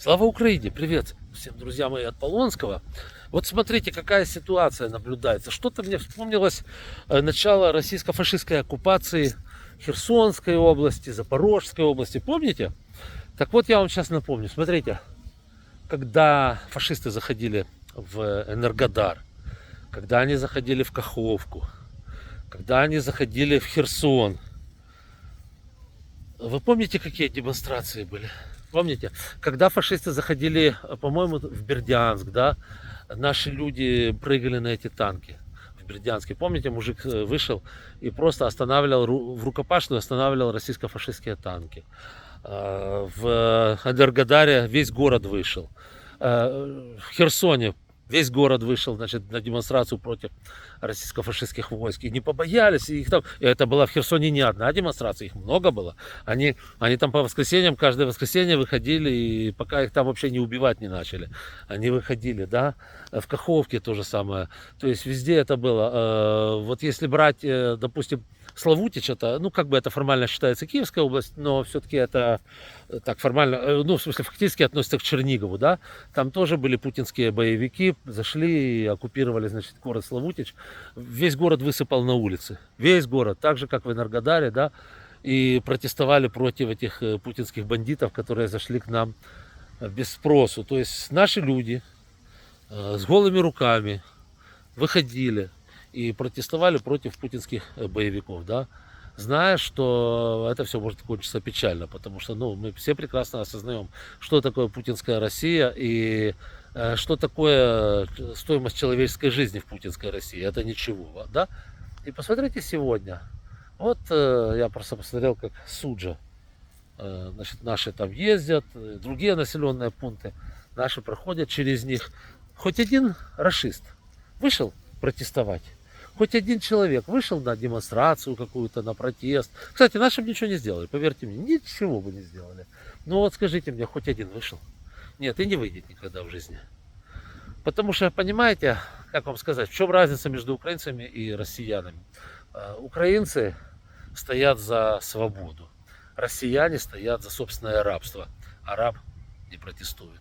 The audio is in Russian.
Слава Украине! Привет всем друзья мои от Полонского. Вот смотрите, какая ситуация наблюдается. Что-то мне вспомнилось э, начало российско-фашистской оккупации Херсонской области, Запорожской области. Помните? Так вот, я вам сейчас напомню. Смотрите, когда фашисты заходили в Энергодар, когда они заходили в Каховку, когда они заходили в Херсон, вы помните, какие демонстрации были? Помните, когда фашисты заходили, по-моему, в Бердянск, да, наши люди прыгали на эти танки в Бердянске. Помните, мужик э, вышел и просто останавливал в рукопашную останавливал российско-фашистские танки. Э, В Энергодаре весь город вышел. Э, В Херсоне весь город вышел значит, на демонстрацию против российско-фашистских войск. И не побоялись. И их там... и это была в Херсоне не одна демонстрация, их много было. Они, они там по воскресеньям, каждое воскресенье выходили, и пока их там вообще не убивать не начали. Они выходили, да. В Каховке то же самое. То есть везде это было. Э, Вот если брать, э, допустим, Славутич, это, ну, как бы это формально считается Киевская область, но все-таки это э, так формально, э, ну, в смысле, фактически относится к Чернигову, да. Там тоже были путинские боевики, зашли и оккупировали, значит, город Славутич. Весь город высыпал на улицы. Весь город, так же, как в Энергодаре, да, и протестовали против этих э, путинских бандитов, которые зашли к нам без спросу. То есть наши люди с голыми руками выходили и протестовали против путинских э, боевиков, да, зная, что это все может кончиться печально, потому что, ну, мы все прекрасно осознаем, что такое путинская Россия и э, что такое э, стоимость человеческой жизни в путинской России. Это ничего, да. И посмотрите сегодня. Вот э, я просто посмотрел, как Суджа, э, значит, наши там ездят, э, другие населенные пункты, наши проходят через них. Хоть один расист вышел протестовать. Хоть один человек вышел на демонстрацию какую-то, на протест. Кстати, нашим ничего не сделали, поверьте мне, ничего бы не сделали. Ну вот скажите мне, хоть один вышел? Нет, и не выйдет никогда в жизни. Потому что, понимаете, как вам сказать, в чем разница между украинцами и россиянами? Э, Украинцы стоят за свободу, россияне стоят за собственное рабство, а раб не протестует.